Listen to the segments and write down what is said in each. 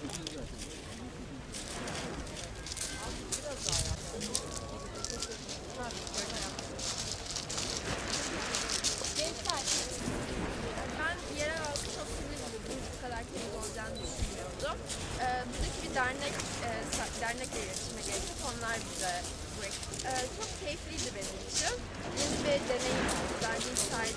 Gençler, ben yerel halkı çok temiz buldum. Bu kadar temiz olacağını düşünmüyordum. Ee, bir dernek, e, dernekle. Onlar bize e, çok keyifliydi benim için. Yeni bir deneyim oldu. Bence hiç tarih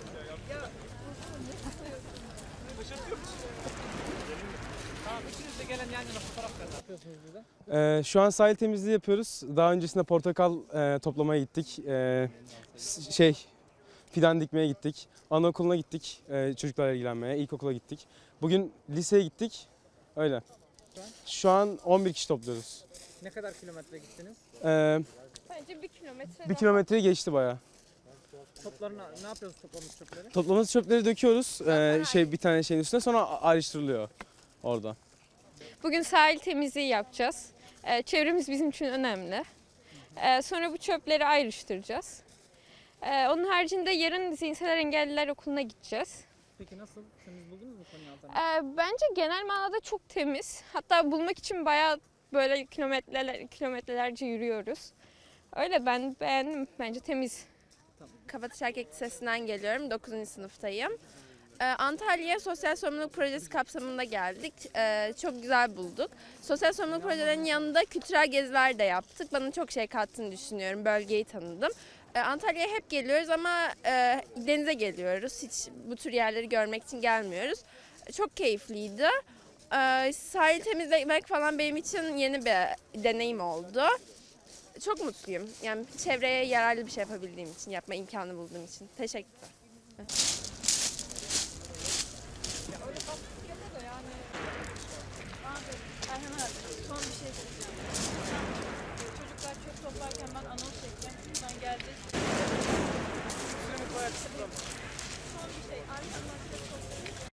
Ee, şu an sahil temizliği yapıyoruz. Daha öncesinde portakal e, toplamaya gittik. S- şey fidan dikmeye gittik. Anaokuluna gittik. e, çocuklarla ilgilenmeye. İlkokula gittik. Bugün liseye gittik. Öyle. Şu an 11 kişi topluyoruz. Ne kadar kilometre gittiniz? Ee, Bence bir kilometre bir kilometreyi geçti bayağı. Toplarını ne yapıyoruz toplamış çöpleri? Topladığımız çöpleri döküyoruz. Ee, şey bir tane şeyin üstüne sonra a- ayrıştırılıyor orada. Bugün sahil temizliği yapacağız. Ee, çevremiz bizim için önemli. Ee, sonra bu çöpleri ayrıştıracağız. Ee, onun haricinde yarın zihinsel engelliler okuluna gideceğiz. Peki nasıl? Temiz buldunuz mu Konya Altan'ı? Ee, bence genel manada çok temiz. Hatta bulmak için bayağı böyle kilometreler, kilometrelerce yürüyoruz. Öyle ben beğendim. Bence temiz. Kapatış Erkek Lisesi'nden geliyorum. 9. sınıftayım. Ee, Antalya'ya sosyal sorumluluk projesi kapsamında geldik. Ee, çok güzel bulduk. Sosyal sorumluluk projelerinin yanında kültürel geziler de yaptık. Bana çok şey kattığını düşünüyorum. Bölgeyi tanıdım. Ee, Antalya'ya hep geliyoruz ama e, denize geliyoruz. Hiç bu tür yerleri görmek için gelmiyoruz. Çok keyifliydi. Sahil temizlemek falan benim için yeni bir deneyim oldu. Çok mutluyum. Yani çevreye yararlı bir şey yapabildiğim için, yapma imkanı bulduğum için. Teşekkürler. Maximum.